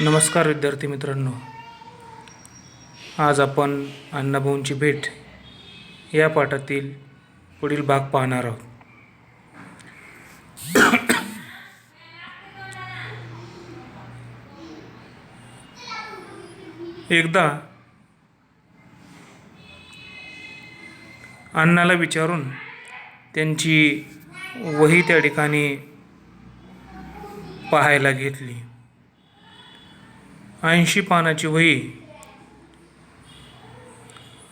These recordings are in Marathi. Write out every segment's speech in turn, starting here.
नमस्कार विद्यार्थी मित्रांनो. आज आपण अण्णाभाऊंची भेट या पाठातील पुढील भाग पाहणार आहोत. एकदा अण्णाला विचारून त्यांची वही त्या ठिकाणी पाहायला घेतली. ऐंशी पानाची वही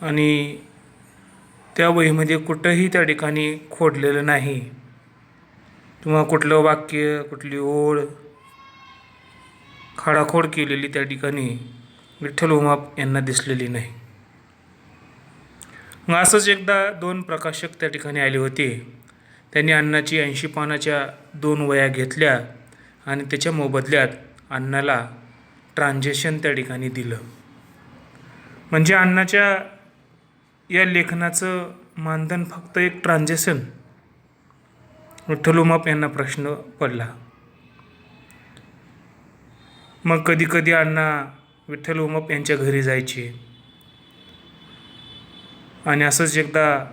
आणि त्या वहीमध्ये कुठंही त्या ठिकाणी खोडलेलं नाही. किंवा कुठलं वाक्य कुठली ओळ खाडाखोड केलेली त्या ठिकाणी विठ्ठल उमाप यांना दिसलेली नाही. मग असंच एकदा दोन प्रकाशक त्या ठिकाणी आले होते. त्यांनी अण्णाची ऐंशी पानाच्या दोन वया घेतल्या आणि त्याच्या मोबदल्यात अण्णाला ट्रान्झॅक्शन त्या ठिकाणी दिलं. म्हणजे अण्णाच्या या लेखनाचं मानधन फक्त एक ट्रान्झॅक्शन विठ्ठल उमाप यांना प्रश्न पडला. मग कधी कधी अण्णा विठ्ठल उमाप यांच्या घरी जायचे. आणि असंच एकदा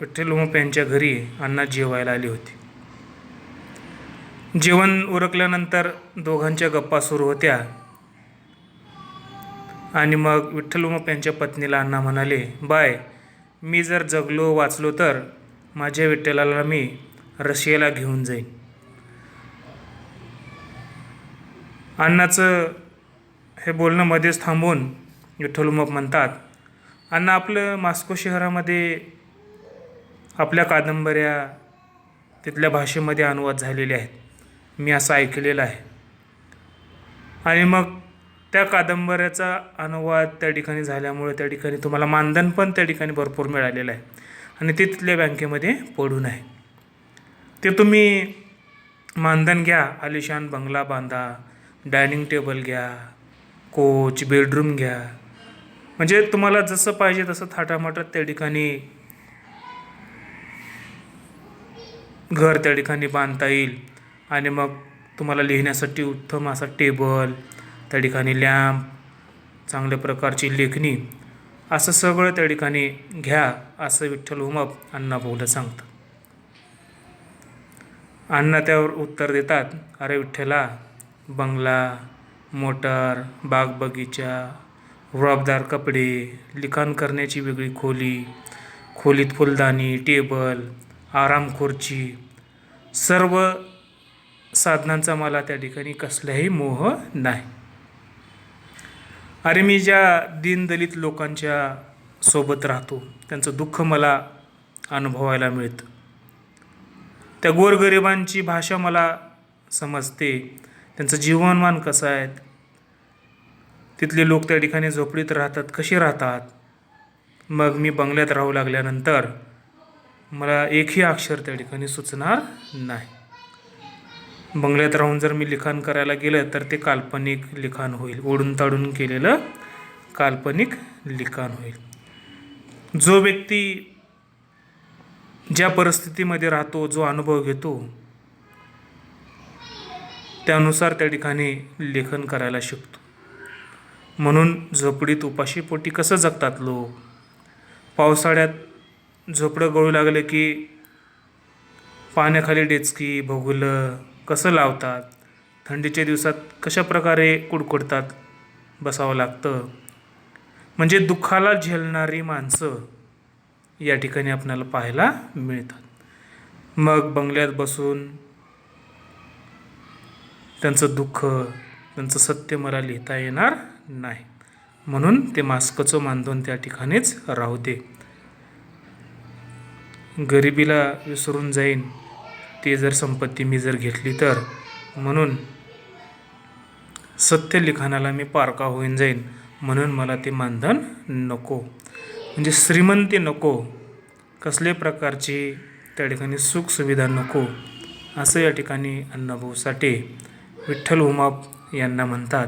विठ्ठल उमाप यांच्या घरी अण्णा जेवायला आले होते. जेवण उरकल्यानंतर दोघांच्या गप्पा सुरू होत्या. आणि मग विठ्ठल उमप यांच्या पत्नीला अण्णा म्हणाले बाय मी जर जगलो वाचलो तर माझ्या विठ्ठलाला मी रशियाला घेऊन जाईन. अण्णाचं हे बोलणं मध्येच थांबून विठ्ठल उमप म्हणतात अण्णा आपलं मास्को शहरामध्ये आपल्या कादंबऱ्या तिथल्या भाषेमध्ये अनुवाद झालेले आहेत. मी असं ऐकलेलं आहे. आणि मग त्या कादंबऱ्याचा अनुवाद त्या ठिकाणी झाल्यामुळे त्या ठिकाणी तुम्हाला मानधन पण त्या ठिकाणी भरपूर मिळालेलं आहे. आणि ते तिथल्या बँकेमध्ये पडून आहे. ते तुम्ही मानधन घ्या आलिशान बंगला बांधा डायनिंग टेबल घ्या कोच बेडरूम घ्या. म्हणजे तुम्हाला जसं पाहिजे तसं थाटामाटात त्या ठिकाणी घर त्या ठिकाणी बांधता येईल. आणि मग तुम्हाला लिहिण्यासाठी उत्तम असा टेबल त्या ठिकाणी लॅम्प चांगल्या प्रकारची लेखणी असं सगळं त्या ठिकाणी घ्या असं विठ्ठल उमप अण्णा भाऊला सांगतं अण्णा त्यावर उत्तर देतात अरे विठ्ठला बंगला मोटर बाग बगीचा रुबाबदार कपडे लिखाण करण्याची वेगळी खोली खोलीत फुलदाणी टेबल आराम खुर्ची सर्व साधनांचा मला त्या ठिकाणी कसलाही मोह नाही. अरे मी ज्या दीनदलित लोकांच्या सोबत राहतो त्यांचं दुःख मला अनुभवायला मिळतं. त्या गोरगरिबांची भाषा मला समजते त्यांचं जीवनमान कसं आहे तिथले लोक त्या ठिकाणी झोपडीत राहतात कसे राहतात? मग मी बंगल्यात राहू लागल्यानंतर मला एकही अक्षर त्या ठिकाणी सुचणार नाही. बंगल्यात राहून जर मी लिखाण करायला गेलं तर ते काल्पनिक लिखाण होईल. ओढून ताडून केलेलं काल्पनिक लिखाण होईल. जो व्यक्ती ज्या परिस्थितीमध्ये राहतो जो अनुभव घेतो त्यानुसार त्या ठिकाणी लेखन करायला शिकतो. म्हणून झोपडीत उपाशीपोटी कसं जगतात लोक? पावसाळ्यात झोपडं गळू लागलं की पाण्याखाली डेचकी भोगलं कसं लावतात? थंडीच्या दिवसात कशा प्रकारे कुडकुडतात? बसावं लागतं. म्हणजे दुःखाला झेलणारी माणसं या ठिकाणी आपल्याला पाहायला मिळतात. मग बंगल्यात बसून त्यांचं दुःख त्यांचं सत्य मला लिहिता येणार नाही. म्हणून ते मास्कचं मानधन त्या ठिकाणीच राहू दे. गरिबीला विसरून जाईन. ते जर संपत्ती मी जर घेतली तर? म्हणून सत्य लिखाणाला मी पारका होईन जाईन. म्हणून मला ते मानधन नको. म्हणजे श्रीमंती नको. कसल्या प्रकारची त्या ठिकाणी सुखसुविधा नको? असं या ठिकाणी अण्णाभाऊ साठे विठ्ठल उमाप यांना म्हणतात.